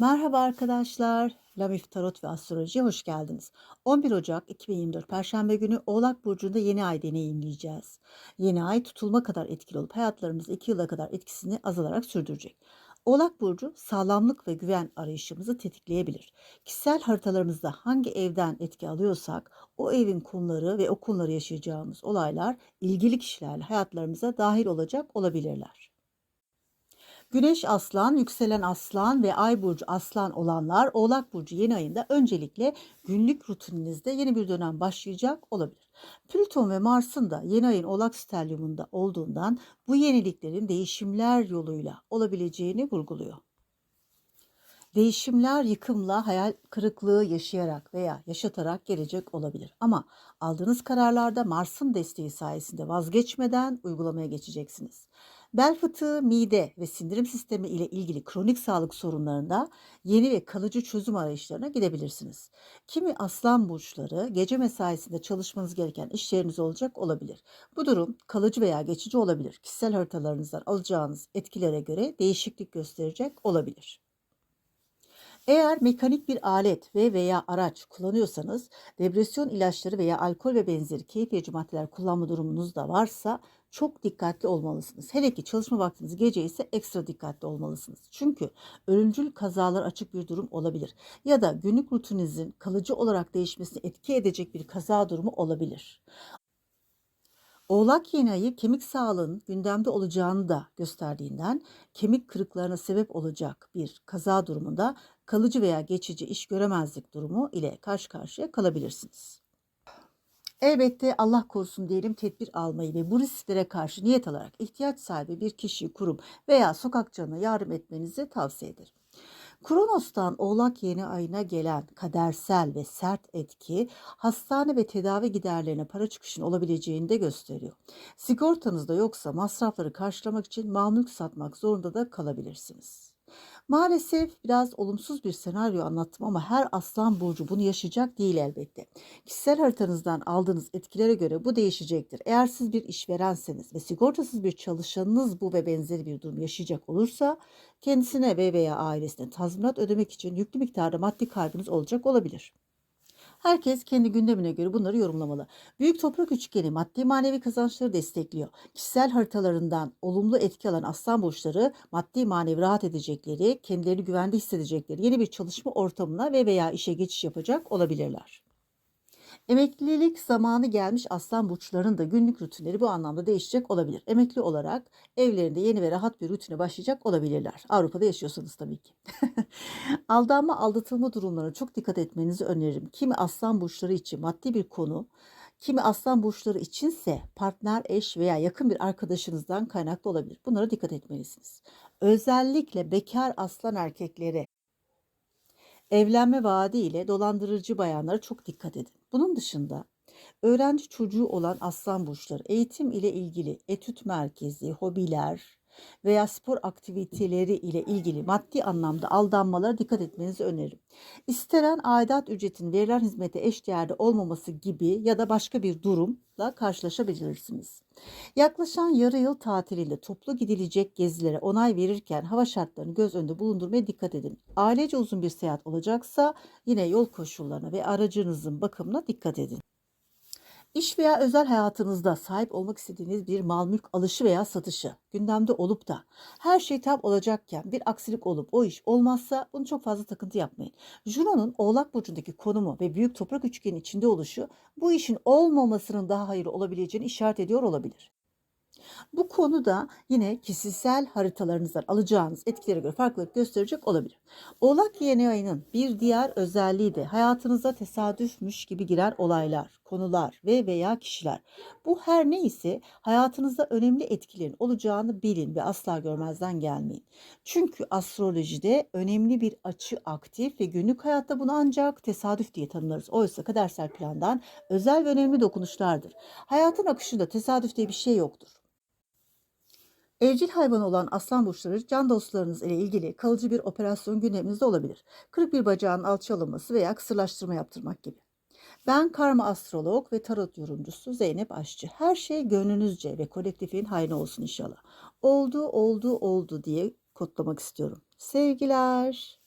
Merhaba arkadaşlar. Lamif Tarot ve Astroloji'ye hoş geldiniz. 11 Ocak 2024 Perşembe günü Oğlak Burcu'nda yeni ay deneyimleyeceğiz. Yeni ay tutulma kadar etkili olup hayatlarımızda 2 yıla kadar etkisini azalarak sürdürecek. Oğlak Burcu sağlamlık ve güven arayışımızı tetikleyebilir. Kişisel haritalarımızda hangi evden etki alıyorsak o evin konuları ve o konuları yaşayacağımız olaylar ilgili kişilerle hayatlarımıza dahil olacak olabilirler. Güneş Aslan, yükselen Aslan ve Ay burcu Aslan olanlar Oğlak burcu yeni ayında öncelikle günlük rutininizde yeni bir dönem başlayacak olabilir. Plüton ve Mars'ın da yeni ayın Oğlak stelyumunda olduğundan bu yeniliklerin değişimler yoluyla olabileceğini vurguluyor. Değişimler yıkımla, hayal kırıklığı yaşayarak veya yaşatarak gelecek olabilir. Ama aldığınız kararlarda Mars'ın desteği sayesinde vazgeçmeden uygulamaya geçeceksiniz. Bel fıtığı, mide ve sindirim sistemi ile ilgili kronik sağlık sorunlarında yeni ve kalıcı çözüm arayışlarına gidebilirsiniz. Kimi aslan burçları gece mesaisinde çalışmanız gereken işleriniz olacak olabilir. Bu durum kalıcı veya geçici olabilir. Kişisel haritalarınızdan alacağınız etkilere göre değişiklik gösterecek olabilir. Eğer mekanik bir alet ve veya araç kullanıyorsanız, depresyon ilaçları veya alkol ve benzeri keyif verici maddeler kullanma durumunuz da varsa çok dikkatli olmalısınız. Hele ki çalışma vaktiniz gece ise ekstra dikkatli olmalısınız. Çünkü ölümcül kazalar açık bir durum olabilir. Ya da günlük rutininizin kalıcı olarak değişmesini etki edecek bir kaza durumu olabilir. Oğlak yeni ayı kemik sağlığının gündemde olacağını da gösterdiğinden kemik kırıklarına sebep olacak bir kaza durumunda kalıcı veya geçici iş göremezlik durumu ile karşı karşıya kalabilirsiniz. Elbette Allah korusun diyelim tedbir almayı ve bu risklere karşı niyet alarak ihtiyaç sahibi bir kişi, kurum veya sokak canına yardım etmenizi tavsiye ederim. Kronos'tan Oğlak yeni ayına gelen kadersel ve sert etki hastane ve tedavi giderlerine para çıkışın olabileceğini de gösteriyor. Sigortanızda yoksa masrafları karşılamak için mamluk satmak zorunda da kalabilirsiniz. Maalesef biraz olumsuz bir senaryo anlattım ama her aslan burcu bunu yaşayacak değil elbette. Kişisel haritanızdan aldığınız etkilere göre bu değişecektir. Eğer siz bir işverenseniz ve sigortasız bir çalışanınız bu ve benzeri bir durum yaşayacak olursa kendisine ve veya ailesine tazminat ödemek için yüklü miktarda maddi kaybınız olacak olabilir. Herkes kendi gündemine göre bunları yorumlamalı. Büyük toprak üçgeni maddi manevi kazançları destekliyor. Kişisel haritalarından olumlu etki alan aslan burçları maddi manevi rahat edecekleri, kendilerini güvende hissedecekleri yeni bir çalışma ortamına ve veya işe geçiş yapacak olabilirler. Emeklilik zamanı gelmiş aslan burçlarının da günlük rutinleri bu anlamda değişecek olabilir. Emekli olarak evlerinde yeni ve rahat bir rutine başlayacak olabilirler. Avrupa'da yaşıyorsanız tabii ki. Aldanma, aldatılma durumlarına çok dikkat etmenizi öneririm. Kimi aslan burçları için maddi bir konu, kimi aslan burçları içinse partner, eş veya yakın bir arkadaşınızdan kaynaklı olabilir. Bunlara dikkat etmelisiniz. Özellikle bekar aslan erkekleri evlenme vaadiyle dolandırıcı bayanlara çok dikkat edin. Bunun dışında öğrenci çocuğu olan aslan burçları eğitim ile ilgili etüt merkezi, hobiler veya spor aktiviteleri ile ilgili maddi anlamda aldanmalara dikkat etmenizi öneririm. İstenen aidat ücretin verilen hizmete eşdeğerde olmaması gibi ya da başka bir durumla karşılaşabilirsiniz. Yaklaşan yarı yıl tatilinde toplu gidilecek gezilere onay verirken hava şartlarını göz önünde bulundurmaya dikkat edin. Ailece uzun bir seyahat olacaksa yine yol koşullarına ve aracınızın bakımına dikkat edin. İş veya özel hayatınızda sahip olmak istediğiniz bir mal mülk alışı veya satışı gündemde olup da her şey tam olacakken bir aksilik olup o iş olmazsa bunu çok fazla takıntı yapmayın. Juno'nun Oğlak Burcu'ndaki konumu ve büyük toprak üçgenin içinde oluşu bu işin olmamasının daha hayırlı olabileceğini işaret ediyor olabilir. Bu konuda yine kişisel haritalarınızdan alacağınız etkilere göre farklılık gösterecek olabilir. Oğlak yeni ayının bir diğer özelliği de hayatınıza tesadüfmüş gibi giren olaylar, konular ve veya kişiler. Bu her neyse hayatınızda önemli etkilerin olacağını bilin ve asla görmezden gelmeyin. Çünkü astrolojide önemli bir açı aktif ve günlük hayatta bunu ancak tesadüf diye tanımlarız. Oysa kadersel plandan özel ve önemli dokunuşlardır. Hayatın akışında tesadüf diye bir şey yoktur. Evcil hayvan olan aslan burçları can dostlarınız ile ilgili kalıcı bir operasyon gündeminizde olabilir. Kırık bir bacağın alçalaması veya kısırlaştırma yaptırmak gibi. Ben karma astrolog ve tarot yorumcusu Zeynep Aşçı. Her şey gönlünüzce ve kolektifin hayrına olsun inşallah. Oldu, oldu, oldu diye kodlamak istiyorum. Sevgiler.